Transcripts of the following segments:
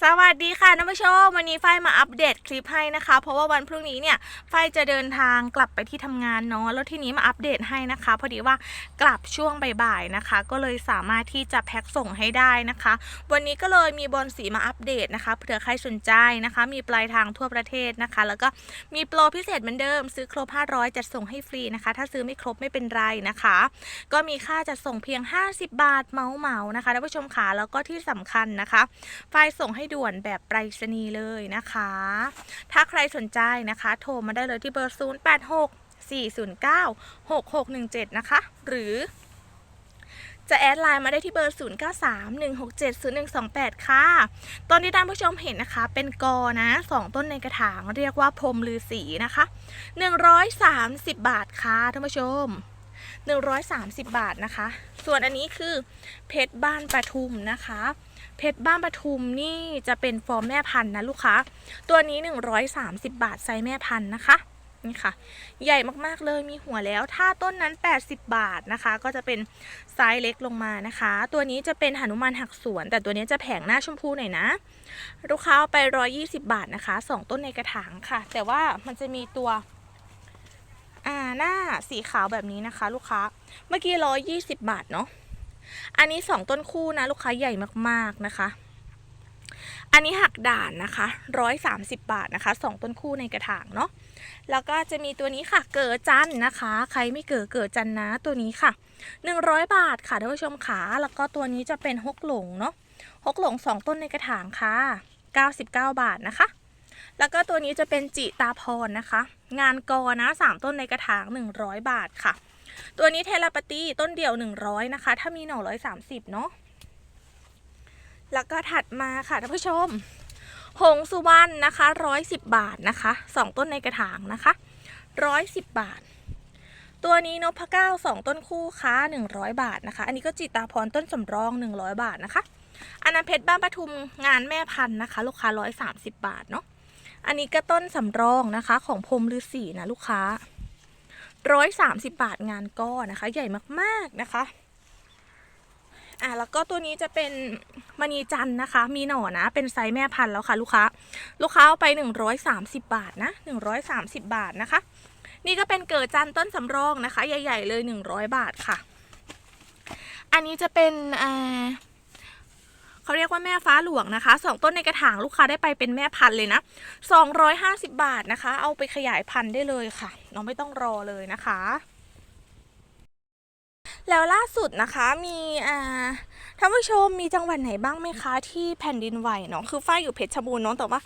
สวัสดีค่ะท่านผู้ชมวันนี้ฝ้ายมาอัปเดตคลิปให้นะคะ เพราะว่าวันพรุ่งนี้เนี่ยฝ้ายจะเดินทางกลับไปที่ทำงานเนาะแล้วทีนี้มาอัปเดตให้นะคะ พอดีว่ากลับช่วงบ่ายๆนะคะ ก็เลยสามารถที่จะแพ็คส่งให้ได้นะคะ วันนี้ก็เลยมีบอลสีมาอัปเดตนะคะเผื่อใครสนใจนะคะ มีปลายทางทั่วประเทศนะคะ แล้วก็มีโปรพิเศษเหมือนเดิม ซื้อครบ 500 จัดส่งให้ฟรีนะคะ ถ้าซื้อไม่ครบไม่เป็นไรนะคะ ก็มีค่าจัดส่งเพียง 50 บาทเมาเมานะคะท่านผู้ชมขาแล้วก็ที่สำคัญนะคะ ไฟส่งให้ให้ด่วนแบบไปรษณีย์เลยนะคะ ถ้าใครสนใจนะคะ โทรมาได้เลยที่เบอร์ 0 8 6 4 0 9 6 6 1 7 นะคะ หรือจะแอดไลน์มาได้ที่เบอร์ 0 9 3 1 6 7 0 1 2 8 ค่ะ ตอนที่ท่านผู้ชมเห็นนะคะ เป็นกอนะ 2 ต้นในกระถางเรียกว่าพรมลือสีนะคะ 130 บาทค่ะท่านผู้ชม 130 บาทนะคะ ส่วนอันนี้คือเพชรบ้านปทุมนะคะ เพชรบ้านปทุมนี่จะเป็นฟอร์มแม่พันธุ์นะลูกค้า ตัวนี้ 130 บาทไซส์แม่พันธุ์นะคะนี่ค่ะ ใหญ่มากๆเลยมีหัวแล้ว ถ้าต้นนั้น 80 บาทนะคะ ก็จะเป็นไซส์เล็กลงมานะคะ ตัวนี้จะเป็นหนุมานหักสวน แต่ตัวนี้จะแผงหน้าชมพูหน่อยนะ ลูกค้าเอาไป 120 บาทนะคะ 2 ต้นในกระถางค่ะ แต่ว่ามันจะมีตัวอ่าหน้าสีขาวแบบนี้นะคะ ลูกค้า เมื่อกี้ 120 บาทเนาะ อันนี้ 2 ต้นคู่นะ ลูกค้าใหญ่มากๆนะคะ อันนี้หักด่านนะคะ130 บาทนะคะ 2 ต้นคู่ในกระถางเนาะแล้วก็จะมีตัวนี้ค่ะ เกิดจันนะคะ ใครไม่เกิดเกิดจันนะตัวนี้ค่ะ 100 บาทค่ะท่านผู้ชมขาแล้วก็ตัวนี้จะเป็นฮกหลงเนาะฮกหลง 2 ต้นในกระถางค่ะ99 บาทนะคะแล้วก็ตัวนี้จะเป็นจิตาพรนะคะ งานกอนะ 3 ต้นในกระถาง 100 บาทค่ะ ตัวนี้เทเลปตี้ต้นเดียว 100 นะคะ ถ้ามีหน่อ130 เนาะแล้วก็ถัดมาค่ะท่านผู้ชม หงสุวรรณนะคะ 110 บาทนะคะ2ต้นในกระถางนะคะ 110 บาท ตัวนี้นพเก้าสองต้นคู่ค้า 100 บาทนะคะ อันนี้ก็จิตาพรต้นสำรอง 100 บาทนะคะอันนั้นเพชรบ้านปทุมงานแม่พันธุ์นะคะ ลูกค้า 130 บาทเนาะอันนี้ก็ต้นสำรองนะคะ ของพรมฤาษีนะลูกค้า ร้อยสามสิบบาทงานก้อนะคะ ใหญ่มากๆนะคะ อะแล้วก็ตัวนี้จะเป็นมณีจันนะคะ มีหน่อนะ เป็นไซส์แม่พันธุ์แล้วค่ะ ลูกค้า ลูกค้าเอาไปหนึ่งร้อยสามสิบบาทนะหนึ่งร้อยสามสิบบาทนะคะ นี่ก็เป็นเกิดจันต้นสำรองนะคะ ใหญ่ ๆ เลยหนึ่งร้อยบาทค่ะ อันนี้จะเป็นอ่า เขาเรียกว่าแม่ฟ้าหลวงนะคะสองต้นในกระถางลูกค้าได้ไปเป็นแม่พันธุ์เลยนะ 250 บาทนะคะ เอาไปขยายพันธุ์ได้เลยค่ะน้องไม่ต้องรอเลยนะคะ แล้วล่าสุดนะคะมีอ่าท่านผู้ชมมีจังหวัดไหนบ้างไหมคะที่แผ่นดินไหวเนาะคือฝ้ายอยู่เพชรบูรณ์เนาะแต่ว่า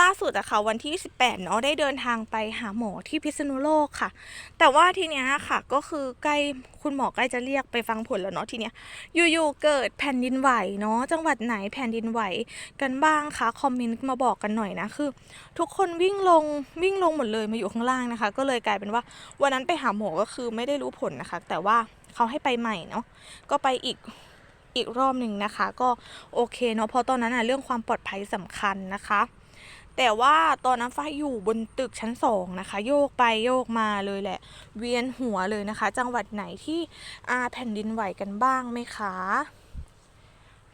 ล่าสุดอะค่ะวันที่ 18เนาะได้เดินทางไปหาหมอที่พิษณุโลกค่ะ แต่ว่าทีเนี้ยค่ะก็คือใกล้คุณหมอใกล้จะเรียกไปฟังผลแล้วเนาะทีเนี้ยอยู่ๆเกิดแผ่นดินไหวเนาะจังหวัดไหนแผ่นดินไหวกันบ้างคะคอมเมนต์มาบอกกันหน่อยนะคือ ทุกคนวิ่งลงวิ่งลงหมดเลยมาอยู่ข้างล่างนะคะ ก็เลยกลายเป็นว่าวันนั้นไปหาหมอก็คือไม่ได้รู้ผลนะคะ แต่ว่า เขาให้ไปใหม่เนาะก็ไปอีกอีกรอบหนึ่งนะคะ ก็โอเคเนาะเพราะตอนนั้นอะเรื่องความปลอดภัยสำคัญนะคะ แต่ว่าตอนนั้นฟ้าอยู่บนตึกชั้นสองนะคะ โยกไปโยกมาเลยแหละ เวียนหัวเลยนะคะ จังหวัดไหนที่อาแผ่นดินไหวกันบ้างไหมคะ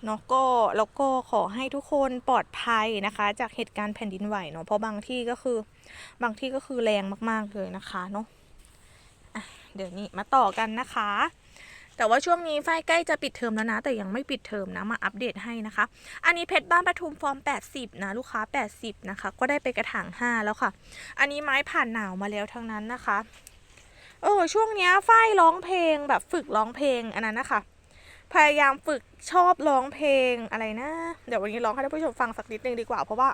เนาะก็แล้วก็ขอให้ทุกคนปลอดภัยนะคะ จากเหตุการณ์แผ่นดินไหวเนาะเพราะบางที่ก็คือบางที่ก็คือแรงมาก ๆเลยนะคะเนาะ เดี๋ยวนี้มาต่อกันนะคะ แต่ว่าช่วงนี้ฝ้ายใกล้จะปิดเทอมแล้วนะ แต่ยังไม่ปิดเทอมนะ มาอัปเดตให้นะคะ อันนี้เพชรบ้านปทุมฟอร์ม 80 นะ ลูกค้า 80 นะคะ ก็ได้ไปกระถาง 5 แล้วค่ะ อันนี้ไม้ผ่านหนาวมาแล้วทั้งนั้นนะคะ เออช่วงนี้ยฝ้ายร้องเพลงแบบฝึกร้องเพลงอันนั้นนะคะพยายามฝึกชอบร้องเพลงอะไรนะ เดี๋ยววันนี้ร้องให้ท่านผู้ชมฟังสักนิดนึงดีกว่าเพราะว่า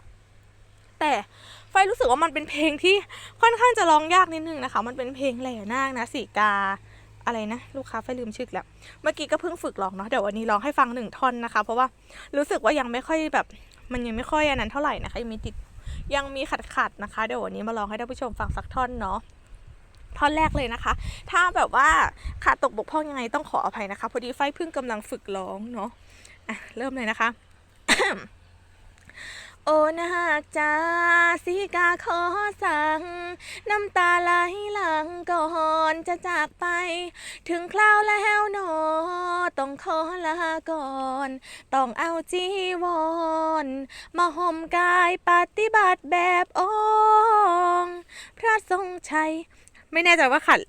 แต่ไฟรู้สึกว่ามันเป็นเพลงที่ค่อนข้างจะร้องยากนิดนึงนะคะ มันเป็นเพลงแหล่นาคนะสีกาอะไรนะ ลูกค้าไฟลืมชื่อแล้ว เมื่อกี้ก็เพิ่งฝึกร้องเนาะเดี๋ยววันนี้ร้องให้ฟังหนึ่งท่อนนะคะ เพราะว่ารู้สึกว่ายังไม่ค่อยแบบ มันยังไม่ค่อยอันนั้นเท่าไหร่นะคะยังมีติดยังมีขัดขัดนะคะ เดี๋ยววันนี้มาลองให้ท่านผู้ชมฟังสักท่อนเนาะท่อนแรกเลยนะคะ ถ้าแบบว่าขาดตกบกพร่องยังไงต้องขออภัยนะคะ พอดีไฟเพิ่งกำลังฝึกร้องเนาะอะเริ่มเลยนะคะ โอ้นาคจ้าสีกาขอสั่ง น้ำตาไหลหลังก่อนจะจากไป ถึงคราวแล้วหนอ ต้องขอลาก่อน ต้องเอาจีวร มาห่มกายปฏิบัติแบบอง พระทรงชัย ไม่แน่ใจว่าขัด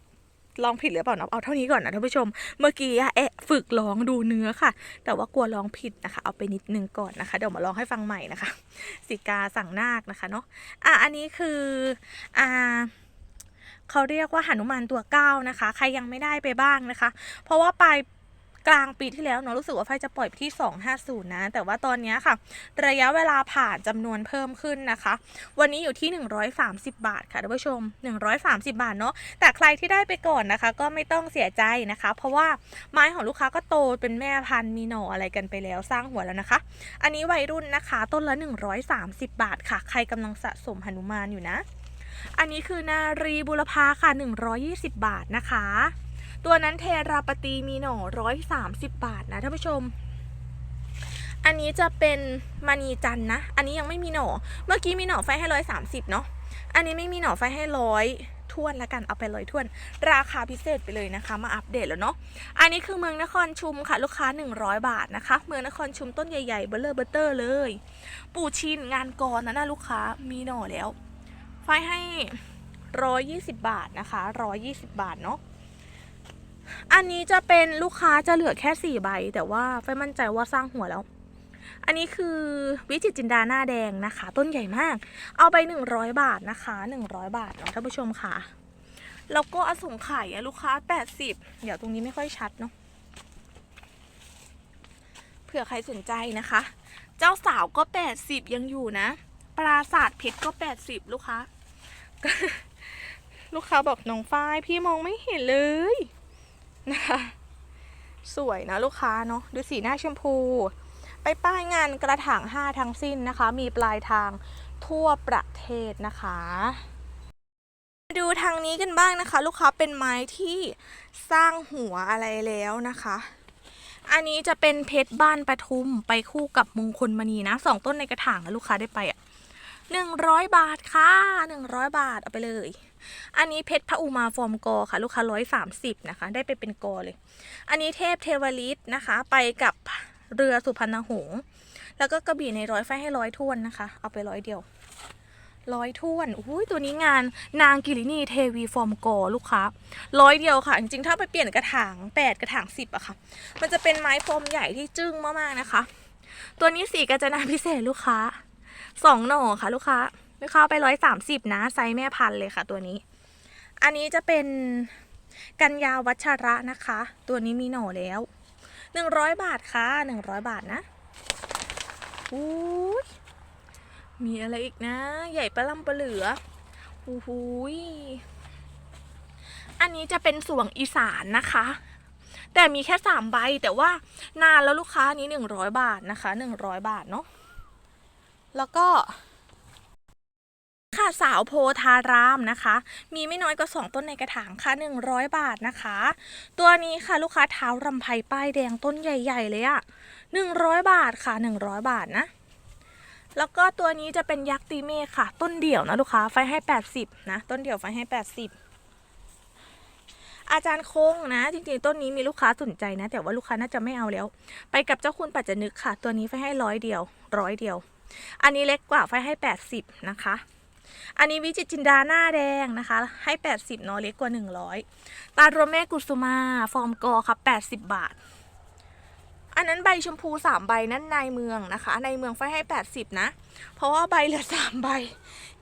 ลองผิดหรือเปล่านะเอาเท่านี้ก่อนนะท่านผู้ชม เมื่อกี้อะเอะฝึกร้องดูเนื้อค่ะ แต่ว่ากลัวร้องผิดนะคะ เอาไปนิดนึงก่อนนะคะ เดี๋ยวมาลองให้ฟังใหม่นะคะ สิกาสั่งนาคนะคะเนาะอะอันนี้คืออ่าเขาเรียกว่าหนุมานตัวเก้านะคะ ใครยังไม่ได้ไปบ้างนะคะ เพราะว่าปลาย กลางปีที่แล้วเนาะรู้สึกว่าไฟจะปล่อยที่ 250 นะ แต่ว่าตอนนี้ค่ะ ระยะเวลาผ่านจำนวนเพิ่มขึ้นนะคะ วันนี้อยู่ที่ 130 บาทค่ะท่านผู้ชม 130 บาทเนาะแต่ใครที่ได้ไปก่อนนะคะ ก็ไม่ต้องเสียใจนะคะ เพราะว่าไม้ของลูกค้าก็โตเป็นแม่พันธุ์มีหน่ออะไรกันไปแล้วสร้างหัวแล้วนะคะ อันนี้วัยรุ่นนะคะต้นละ 130 บาทค่ะ ใครกำลังสะสมหนุมานอยู่นะ อันนี้คือนารีบุรพาค่ะ 120 บาทนะคะ ตัวนั้นเทราปตีมีหน่อ130บบาทนะท่านผู้ชม อันนี้จะเป็นมณีจันนะ อันนี้ยังไม่มีหน่อ เมื่อกี้มีหน่อไฟให้130เนาะ อันนี้ไม่มีหน่อไฟให้ร้อยทวนละกันเอาไปร้อยทวน ราคาพิเศษไปเลยนะคะ มาอัปเดตแล้วเนาะ อันนี้คือเมืองนครชุมค่ะลูกค้า 100 บาทนะคะ เมืองนครชุมต้นใหญ่ๆเบลเลอร์เบเตอร์เลย ปู่ชินงานกรนะนะลูกค้ามีหน่อแล้ว ไฟให้ร้อยยี่สิบบาทนะคะร้อยยี่สิบบาทเนาะ อันนี้จะเป็นลูกค้าจะเหลือแค่สี่ใบ แต่ว่าไฟมั่นใจว่าสร้างหัวแล้ว อันนี้คือวิจิตจินดาหน้าแดงนะคะ ต้นใหญ่มาก เอาไปหนึ่งร้อยบาทนะคะหนึ่งร้อยบาทเนาะท่านผู้ชมค่ะ แล้วก็อสงไข่ลูกค้าแปดสิบเดี๋ยวตรงนี้ไม่ค่อยชัดเนาะเผื่อใครสนใจนะคะ เจ้าสาวก็แปดสิบยังอยู่นะ ปราสาทเพชรก็แปดสิบลูกค้า ลูกค้าบอกน้องฝ้ายพี่มองไม่เห็นเลย นะคะ สวยนะลูกค้าเนาะดูสีหน้าชมพู ไปป้ายงานกระถางห้าทั้งสิ้นนะคะ มีปลายทางทั่วประเทศนะคะดูทางนี้กันบ้างนะคะ ลูกค้าเป็นไม้ที่สร้างหัวอะไรแล้วนะคะ อันนี้จะเป็นเพชรบ้านปทุมไปคู่กับมงคลมณีนะสองต้นในกระถางอะลูกค้าได้ไปอะหนึ่งร้อยบาทค่ะหนึ่งร้อยบาทเอาไปเลย อันนี้เพชรพระอุมาฟอร์มกอค่ะ ลูกค้าร้อยสามสิบนะคะ ได้ไปเป็นกอเลย อันนี้เทพเทวลิตนะคะ ไปกับเรือสุพรรณหงษ์แล้วก็กระบี่ในร้อยไฟให้ร้อยท่วนนะคะ เอาไปร้อยเดียวร้อยท่วนอุ้ยตัวนี้งานนางกิรินีเทวีฟอร์มกอลูกค้าร้อยเดียวค่ะ จริงๆ ถ้าไปเปลี่ยนกระถางแปดกระถางสิบอะค่ะ มันจะเป็นไม้ฟอร์มใหญ่ที่จึ้งมากๆนะคะ ตัวนี้สีกาญจนาพิเศษลูกค้าสองหน่อค่ะลูกค้า ลูกค้าเอาไปร้อยสามสิบนะ ไซส์แม่พันธุ์เลยค่ะตัวนี้ อันนี้จะเป็นกันยาวัชระนะคะ ตัวนี้มีหน่อแล้วหนึ่งร้อยบาทค่ะหนึ่งร้อยบาทนะอุ้ยมีอะไรอีกนะ ใหญ่ปะล่ำปะเหลืออู้หูยอันนี้จะเป็นสวงอีสานนะคะ แต่มีแค่สามใบแต่ว่านานแล้วลูกค้านี้หนึ่งร้อยบาทนะคะหนึ่งร้อยบาทเนาะแล้วก็ ค่ะสาวโพธารามนะคะ มีไม่น้อยกว่าสองต้นในกระถางค่ะ 100 บาทนะคะ ตัวนี้ค่ะลูกค้าเท้ารำไพป้ายแดงต้นใหญ่ๆเลยอะ100 บาทค่ะ 100 บาทนะ แล้วก็ตัวนี้จะเป็นยักษ์ตีเมฆค่ะ ต้นเดี่ยวนะลูกค้าไฟให้ 80 นะ ต้นเดี่ยวไฟให้ 80อาจารย์คงนะ จริงๆ ต้นนี้มีลูกค้าสนใจนะ แต่ว่าลูกค้าน่าจะไม่เอาแล้ว ไปกับเจ้าคุณปัจจนึกค่ะ ตัวนี้ไฟให้ร้อยเดียวร้อยเดียว อันนี้เล็กกว่าไฟให้ 80 นะคะ อันนี้วิจิตจินดาหน้าแดงนะคะ ให้ 80เนาะเล็กกว่า 100 ตาโรเมกุสุมา ฟอร์มกอค่ะ80 บาท อันนั้นใบชมพู3ใบนั่นในเมืองนะคะ ในเมืองไฟให้ 80 นะ เพราะว่าใบเหลือ3ใบ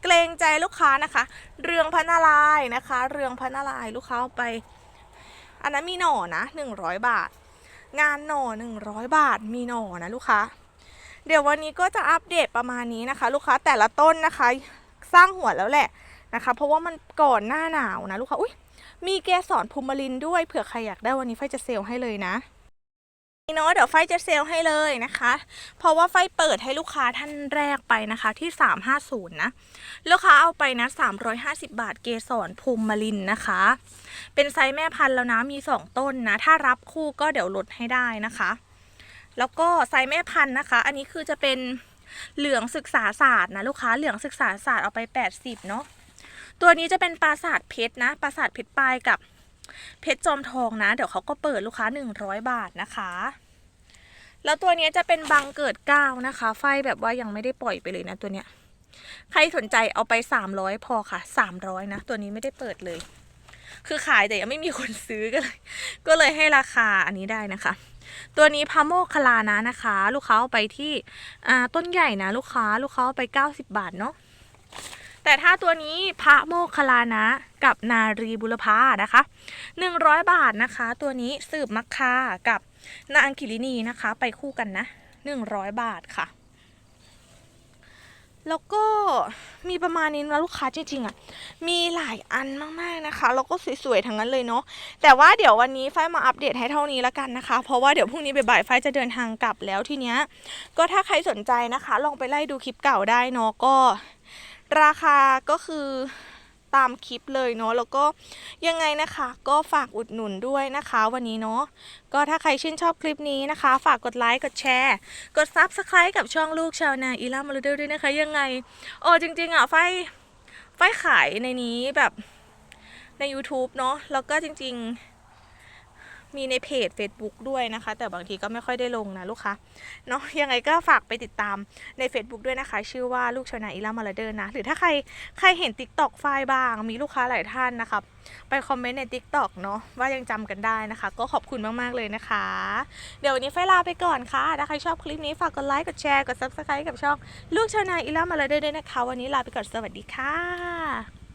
เกรงใจลูกค้านะคะ เรืองพนารายนะคะ เรืองพนารายลูกค้าเอาไป อันนั้นมีหน่อนะ 100 บาท งานหน่อ 100 บาท มีหน่อนะลูกค้าเดี๋ยววันนี้ก็จะอัปเดตประมาณนี้นะคะ ลูกค้าแต่ละต้นนะคะ สร้างหัวแล้วแหละนะคะ เพราะว่ามันก่อนหน้าหนาวนะลูกค้าอุ้ยมีเกสรพูมารินด้วยเผื่อใครอยากได้วันนี้ไฟจะเซลให้เลยนะเนาะเดี๋ยวไฟจะเซลให้เลยนะคะ เพราะว่าไฟเปิดให้ลูกค้าท่านแรกไปนะคะที่ 350 นะ ลูกค้าเอาไปนะ 350 บาทเกสรพูมารินนะคะ เป็นไซส์แม่พันธุ์แล้วนะมี 2 ต้นนะ ถ้ารับคู่ก็เดี๋ยวลดให้ได้นะคะ แล้วก็ไซส์แม่พันธุ์นะคะ อันนี้คือจะเป็น เหลืองศึกษาศาสตร์นะลูกค้าเหลืองศึกษาศาสตร์เอาไป 80เนาะตัวนี้จะเป็นปราสาทเพชรนะปราสาทเพชรปลายกับเพชรจอมทองนะ เดี๋ยวเขาก็เปิดลูกค้า 100 บาทนะคะ แล้วตัวนี้จะเป็นบังเกิดเก้านะคะ ไฟแบบว่ายังไม่ได้ปล่อยไปเลยนะตัวเนี้ยใครสนใจเอาไป 300 พอค่ะ 300 นะ ตัวนี้ไม่ได้เปิดเลย คือขายแต่ยังไม่มีคนซื้อก็เลย ก็เลยให้ราคาอันนี้ได้นะคะ ตัวนี้พาโมคคลานะนะคะ ลูกค้าเอาไปที่ต้นใหญ่นะลูกค้าลูกค้าเอาไป 90 บาทเนาะแต่ถ้าตัวนี้พระโมคคลานะกับนารีบุรพานะคะ 100 บาทนะคะ ตัวนี้สืบมักคากับนางกิรินีนะคะ ไปคู่กันนะ 100 บาทค่ะ แล้วก็มีประมาณนี้นะลูกค้าจริงๆอะ มีหลายอันมากๆนะคะ แล้วก็สวยๆทั้งนั้นเลยเนาะ แต่ว่าเดี๋ยววันนี้ฝ้ายมาอัปเดตให้เท่านี้แล้วกันนะคะ เพราะว่าเดี๋ยวพรุ่งนี้บ่ายๆฝ้ายจะเดินทางกลับแล้วทีเนี้ย ก็ถ้าใครสนใจนะคะ ลองไปไล่ดูคลิปเก่าได้เนาะ ก็ ราคาก็คือ ตามคลิปเลยเนาะแล้วก็ยังไงนะคะก็ฝากอุดหนุนด้วยนะคะวันนี้เนาะก็ถ้าใครชื่นชอบคลิปนี้นะคะ ฝากกดไลค์กดแชร์ กด Subscribe กับช่องลูกชาวนาอีล่ามารูเดลด้วยนะคะ ยังไงโอ้จริงๆอะไฟไฟขายในนี้แบบใน YouTube เนาะแล้วก็จริง ๆ มีในเพจ Facebook ด้วยนะคะ แต่บางทีก็ไม่ค่อยได้ลงนะลูกค้าเนาะยังไงก็ฝากไปติดตามใน Facebook ด้วยนะคะ ชื่อว่าลูกชาวนาอีล่ามาลาเดอร์นะ หรือถ้าใครใครเห็น TikTok ไฟล์บ้าง มีลูกค้าหลายท่านนะคะไปคอมเมนต์ใน TikTok เนาะว่ายังจำกันได้นะคะ ก็ขอบคุณมาก ๆ เลยนะคะ เดี๋ยววันนี้ไฟลาไปก่อนค่ะถ้าใครชอบคลิปนี้ฝากกดไลค์กดแชร์กด Subscribe กับช่องลูกชาวนาอีล่ามาลาเดอร์ด้วยนะคะ วันนี้ลาไปก่อนสวัสดีค่ะ